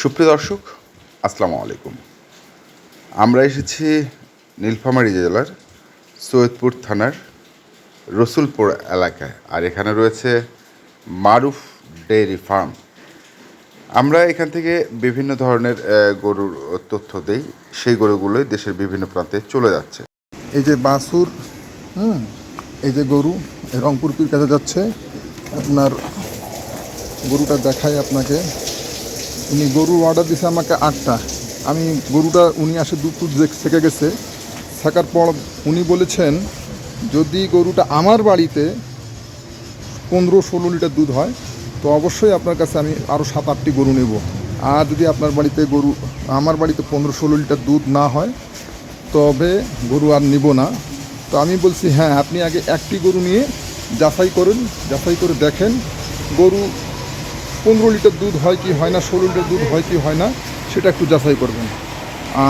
সুপ্রিয় দর্শক, আসসালামু আলাইকুম। আমরা এসেছি নীলফামারী জেলার সৈয়দপুর থানার রসুলপুর এলাকায়, আর এখানে রয়েছে মারুফ ডেয়ারি ফার্ম। আমরা এখান থেকে বিভিন্ন ধরনের গরুর তথ্য দেই, সেই গরুগুলোই দেশের বিভিন্ন প্রান্তে চলে যাচ্ছে। এই যে বাসুর হুম, এই যে গরু রংপুর পীর কাছে যাচ্ছে। আপনার গরুটা দেখায় আপনাকে। উনি গরুর অর্ডার দিছে আমাকে আটটা। আমি গরুটা উনি আসে দুপুর থেকে গেছে। থাকার পর উনি বলেছেন, যদি গরুটা আমার বাড়িতে পনেরো ষোলো লিটার দুধ হয়, তো অবশ্যই আপনার কাছে আমি আরও সাত আটটি গরু নেব। আর যদি আপনার বাড়িতে গরু আমার বাড়িতে পনেরো ষোলো লিটার দুধ না হয়, তবে গরু আর নিব না। তো আমি বলছি হ্যাঁ আপনি আগে একটি গরু নিয়ে যাচাই করুন, যাচাই করে দেখেন। গরু পনেরো লিটার দুধ হয় কি হয় না, ষোলো লিটার দুধ হয় কি হয় না, সেটা একটু যাচাই করবেন।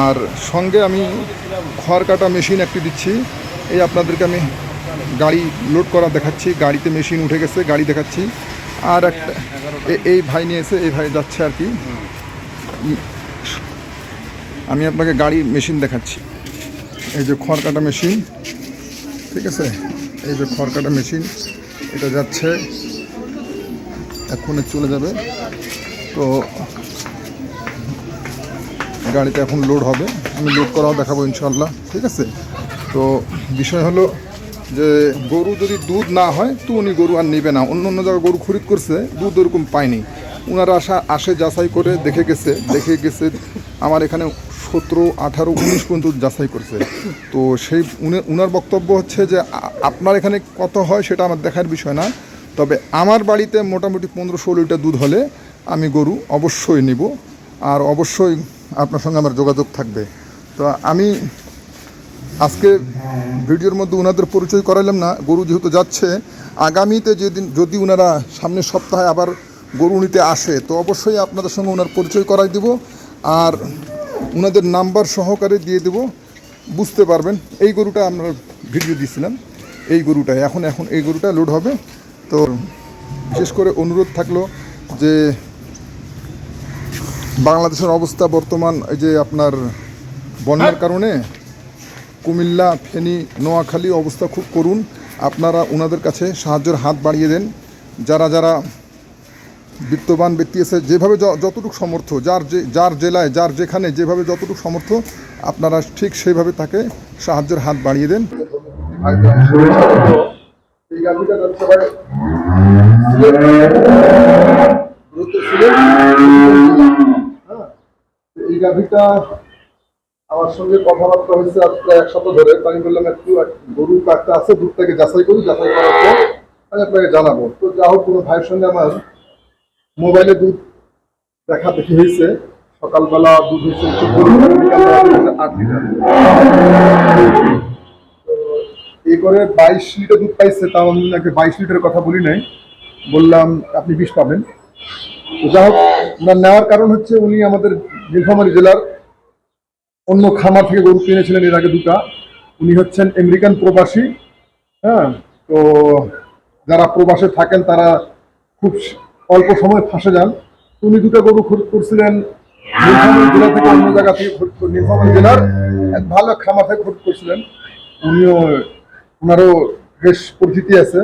আর সঙ্গে আমি খড় কাটা মেশিন একটি দিচ্ছি। এই আপনাদেরকে আমি গাড়ি লোড করা দেখাচ্ছি। গাড়িতে মেশিন উঠে গেছে, গাড়ি দেখাচ্ছি। আর একটা এই ভাই নিয়ে এসে, এই ভাই যাচ্ছে আর কি। আমি আপনাকে গাড়ি মেশিন দেখাচ্ছি। এই যে খড় কাটা মেশিন, ঠিক আছে? এই যে খড় কাটা মেশিন, এটা যাচ্ছে। এক্ষুনি চলে যাবে। তো গাড়িতে এখন লোড হবে। আমি লোড করাও দেখাবো ইনশাল্লাহ ঠিক আছে? তো বিষয় হলো যে গরু যদি দুধ না হয়, তো উনি গরু আর নেবে না। অন্য অন্য জায়গায় গরু খরিদ করছে, দুধ ওরকম পায়নি। ওনারা আসা আসে যাচাই করে দেখে গেছে দেখে গেছে আমার এখানে সতেরো, আঠারো, উনিশ পর্যন্ত যাচাই করছে। তো সেই উনি- উনার বক্তব্য হচ্ছে যে আপনার এখানে কত হয় সেটা আমার দেখার বিষয় না। তবে আমার বাড়িতে মোটামুটি পনেরো ষোলো লিটার দুধ হলে আমি গরু অবশ্যই নিব। আর অবশ্যই আপনার সঙ্গে আমার যোগাযোগ থাকবে। তো আমি আজকে ভিডিওর মধ্যে ওনাদের পরিচয় করালাম না, গরু যেহেতু যাচ্ছে, আগামীতে যেদিন যদি ওনারা সামনের সপ্তাহে আবার গরু নিতে আসে, তো অবশ্যই আপনাদের সঙ্গে ওনার পরিচয় করাই দেব। আর ওনাদের নাম্বার সহকারে দিয়ে দেব। বুঝতে পারবেন, এই গরুটা আমরা ভিডিও দিয়েছিলাম, এই গরুটা এখন এখন এই গরুটা লোড হবে। তো বিশেষ করে অনুরোধ থাকল যে বাংলাদেশের অবস্থা বর্তমান এই যে আপনার বন্যার কারণে কুমিল্লা, ফেনী, নোয়াখালী অবস্থা খুব করুন আপনারা ওনাদের কাছে সাহায্যের হাত বাড়িয়ে দেন। যারা যারা বিত্তবান ব্যক্তি আছে, যেভাবে যতটুকু সমর্থ, যার যে, যার জেলায়, যার যেখানে যেভাবে যতটুকু সমর্থ, আপনারা ঠিক সেইভাবে তাকে সাহায্যের হাত বাড়িয়ে দেন। এই গাভিটা আমার সঙ্গে কথাবার্তা হয়েছে আজকে এক সপ্তাহ ধরে। আমি বললাম, একটু গরু কাটতে আছে, দুধটাকে যাচাই করি, যাচাই করার পর আমি আপনাকে জানাব। তো যা হোক, কোনো ভাইয়ের সঙ্গে আমার মোবাইলে দুধ দেখা দেখি হয়েছে। সকালবেলা দুধ হয়েছে আট লিটার এই করে বাইশ লিটার দুধ পাইছে, তাও আমি ওনাকে বাইশ লিটারের কথা বলি নাই। বললাম, আপনি বিষ পাবেন। যা হোক ওনার নেওয়ার কারণ হচ্ছে উনি আমাদের নীলফামারী জেলার অন্য খামার থেকে গরু কিনেছিলেন এর আগে দুটা। উনি হচ্ছেন আমেরিকান প্রবাসী হ্যাঁ? তো যারা প্রবাসে থাকেন, তারা খুব অল্প সময় ফাঁসে যান। উনি দুটো গরু করছিলেন নীলফামারী জেলা থেকে অন্য জায়গা থেকে নীলফামারী জেলার এক ভালো খামার থেকে করছিলেন। উনিও ওনারও বেশ পরিচিতি আছে।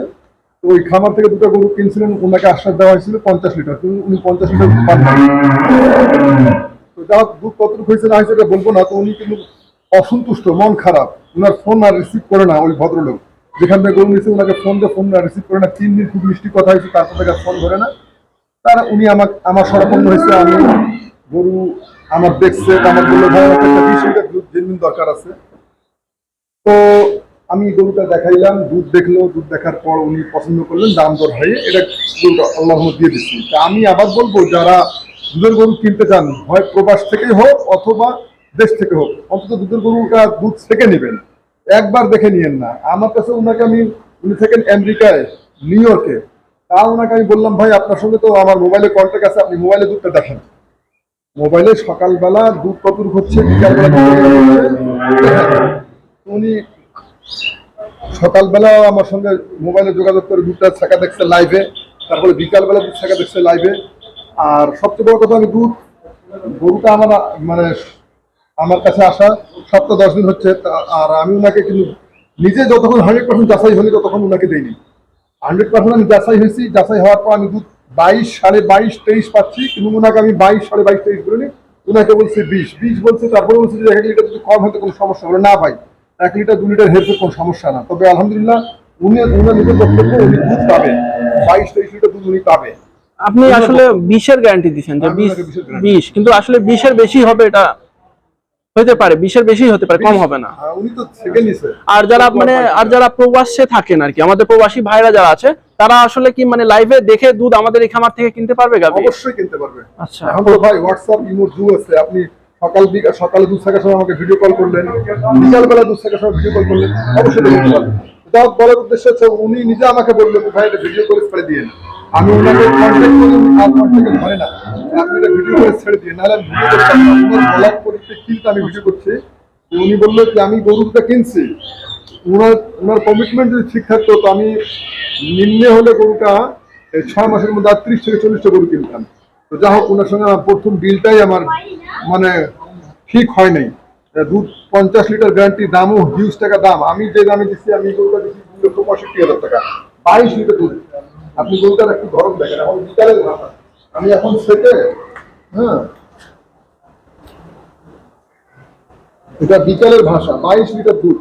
তো ওই খামার থেকে দুটো গরু কিনছিলেন, ওনাকে আশ্বাস দেওয়া হয়েছিল পঞ্চাশ লিটার। উনি পঞ্চাশ লিটার পান তো যা দুধ কতটুকু হয়েছে না হয়েছে এটা বলব না। তো উনি কিন্তু অসন্তুষ্ট, মন খারাপ। ওনার ফোন আর রিসিভ করে না ওই ভদ্রলোক। যেখান থেকে গরু নিয়েছে ওনাকে ফোন দিয়ে ফোন আর রিসিভ করে না। তিন দিন খুব মিষ্টি কথা হয়েছে, তারপর থেকে ফোন ধরে না। তারা উনি আমার আমার সরাপন্ন হয়েছে আমি গরু আমার দেখছে আমার বলল, ভাই জেনুইন দরকার আছে। তো আমি গরুটা দেখাইলাম, দুধ দেখল, দুধ দেখার পর উনি পছন্দ করলেন, দাম দর হয়ে এটা গরুটা আল্লাহ দিয়ে দিচ্ছি। তা আমি আবার বলব, যারা দুধের গরু কিনতে চান, হয় প্রবাস থেকেই হোক অথবা দেশ থেকে হোক, অন্তত দুধের গরুটা দুধ থেকে নেবেন। একবার দেখে নিয়েন না। আমার কাছে ওনাকে আমি, উনি থাকেন আমেরিকায়, নিউ ইয়র্কে। তা ওনাকে আমি বললাম, ভাই, আপনার সঙ্গে তো আমার মোবাইলে কন্ট্যাক্ট আছে, আপনি মোবাইলে দুধটা দেখেন। মোবাইলে সকালবেলা দুধ কতটুকু হচ্ছে, উনি সকালবেলা আমার সঙ্গে মোবাইলে যোগাযোগ করে দুধটা ছাকা দেখছে লাইভে তারপরে বিকালবেলা দুধ ছাকা দেখছে লাইভে আর সবচেয়ে বড় কথা আমি দুধ, গরুটা আমার মানে আমার কাছে আসা, সপ্তাহ দশ দিন হচ্ছে আর আমি ওনাকে কিন্তু নিজে যতক্ষণ হান্ড্রেড পার্সেন্ট যাচাই হয়নি, ততক্ষণ ওনাকে দেইনি। হান্ড্রেড পার্সেন্ট আমি যাচাই হয়েছি, যাচাই হওয়ার পর আমি দুধ বাইশ, সাড়ে বাইশ, তেইশ পাচ্ছি, কিন্তু ওনাকে আমি বাইশ, সাড়ে বাইশ, তেইশ বলিনি, ওনাকে বলছে বিশ। বিশ বলছে, তারপরে বলছে যে লিটার যদি কম হয়তো কোনো সমস্যা হবে না ভাই। এক লিটার দু লিটার হেরফের কোনো সমস্যা না। তবে আলহামদুলিল্লাহ উনি উনার নিজের বক্তব্য উনি দুধ পাবে। বাইশ তেইশ লিটার দুধ উনি পাবে। আপনি আসলে বিশের গ্যারান্টি দিচ্ছেন যে বিশ ওনাকে 20 এর guarantee বিশ কিন্তু আসলে বিশের বেশি হবে এটা হতে পারে বিশের বেশি হতে পারে কম হবে না। হ্যাঁ, আর যারা মানে আর যারা প্রবাসে থাকেন আর কি আমাদের প্রবাসী ভাইরা যারা আছে তারা আসলে কি মানে লাইভে দেখে দুধ আমাদের এই খামার থেকে কিনতে পারবে গাবি অবশ্যই কিনতে পারবে। আচ্ছা। এখন ভাই হোয়াটসঅ্যাপ ইমো আছে। আপনি সকাল সকালে দুধ থাকার সময় আমাকে ভিডিও কল করলেন। বিকাল বেলা দুধ থাকার সময় ভিডিও কল করলেন। অবশ্যই দেখতে পারবেন যা বলার উদ্দেশ্য হচ্ছে উনি নিজে আমাকে বললেন, ভাই, এটা ভিডিও করে ছেড়ে দিয়ে আমি ওনাকে কন্ট্যাক্ট করি, উনি আর কন্ট্যাক্টে ধরে না। আপনি এটা ভিডিও করে ছেড়ে দিয়ে, নাহলে ভিডিও না। ওনার বলার পরিপ্রেক্ষিতে আমি ভিডিও করছি। উনি বলল যে, আমি গরুটা কিনছি। ওনার ওনার কমিটমেন্ট যদি ঠিক থাকতো, তো আমি নিম্নে হলে গরুটা ছয় মাসের মধ্যে আটত্রিশ থেকে চল্লিশটা গরু কিনতাম। তো যা হোক, ওনার সঙ্গে আমার প্রথম ডিলটাই আমার মানে ঠিক হয় নাই। দুধ পঞ্চাশ লিটার গ্যারান্টি দামও হিউজ টাকা দাম। আমি যে দামে দিচ্ছি আমি গরুটা দিচ্ছি দু লক্ষ পঁয়ষট্টি হাজার টাকা। বাইশ লিটার দুধ। আপনি গরুটার একটু ধরন দেখেন এখন বিকালের ভাষা আমি এখন সেটে হ্যাঁ। এটা বিকালের ভাষা, বাইশ লিটার দুধ।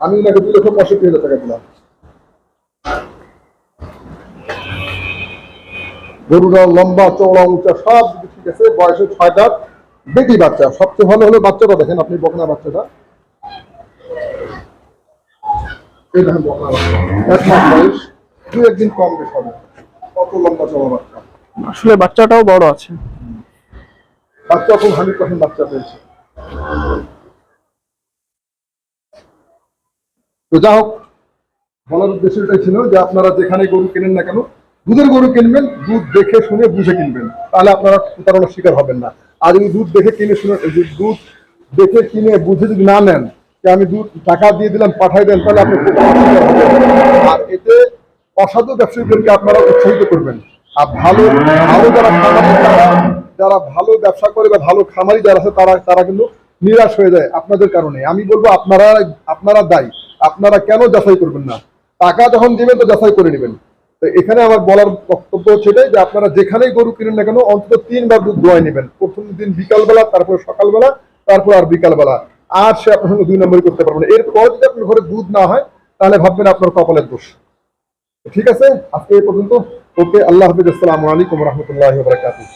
আমি ওনাকে দু লক্ষ পঁয়ষট্টি হাজার টাকা দিলাম। গরুটা লম্বা চওড়া উঁচা সব ঠিক আছে বয়সে ছয় দাঁত বেটি বাচ্চা। সবচেয়ে ভালো হলো বাচ্চাটা দেখেন আপনি বকনা বাচ্চাটা। এই দেখেন বকনা বাচ্চা এক মাস বয়স দু একদিন কম বেশ হবে। কত লম্বা চওড়া বাচ্চা। আসলে বাচ্চাটাও বড় আছে। বাচ্চা খুব হান্ড্রেড পার্সেন্ট বাচ্চা পেয়েছে। তো যা হোক বলার উদ্দেশ্য এটাই ছিল যে আপনারা যেখানে গরু কেনেন না কেন দুধের গরু কিনবেন, দুধ দেখে শুনে বুঝে কিনবেন। তাহলে আপনারা প্রতারণার শিকার হবেন না। আর যদি দুধ দেখে কিনে শুনে দুধ দেখে কিনে বুঝে যদি না নেন, যে আমি দুধ টাকা দিয়ে দিলাম, পাঠাই দেন, তাহলে আপনি। আর এতে অসাধু ব্যবসায়ীদেরকে আপনারা উৎসাহিত করবেন। আর ভালো ভালো যারা যারা ভালো ব্যবসা করে বা ভালো খামারি যারা আছে, তারা তারা কিন্তু নিরাশ হয়ে যায় আপনাদের কারণে। আমি বলব, আপনারা আপনারা দায়ী। আপনারা কেন যাচাই করবেন না? টাকা যখন দিবেন, তো যাচাই করে নেবেন। তো এখানে আমার বলার বক্তব্য হচ্ছে এটাই যে আপনারা যেখানেই গরু কিনেন না কেন, অন্তত তিনবার দুধ দোয়াই নেবেন। প্রথম দিন বিকালবেলা, তারপর সকালবেলা, তারপর আর বিকালবেলা। আর সে আপনার সঙ্গে দুই নম্বরই করতে পারবেন এরপর যদি আপনার ঘরে দুধ না হয়, তাহলে ভাববেন আপনার কপালের দোষ। ঠিক আছে? আজকে এই পর্যন্ত। ওকে, আল্লাহ হাফিজ। আসসালামু আলাইকুম রহমতুল্লাহ বারকাতুহ।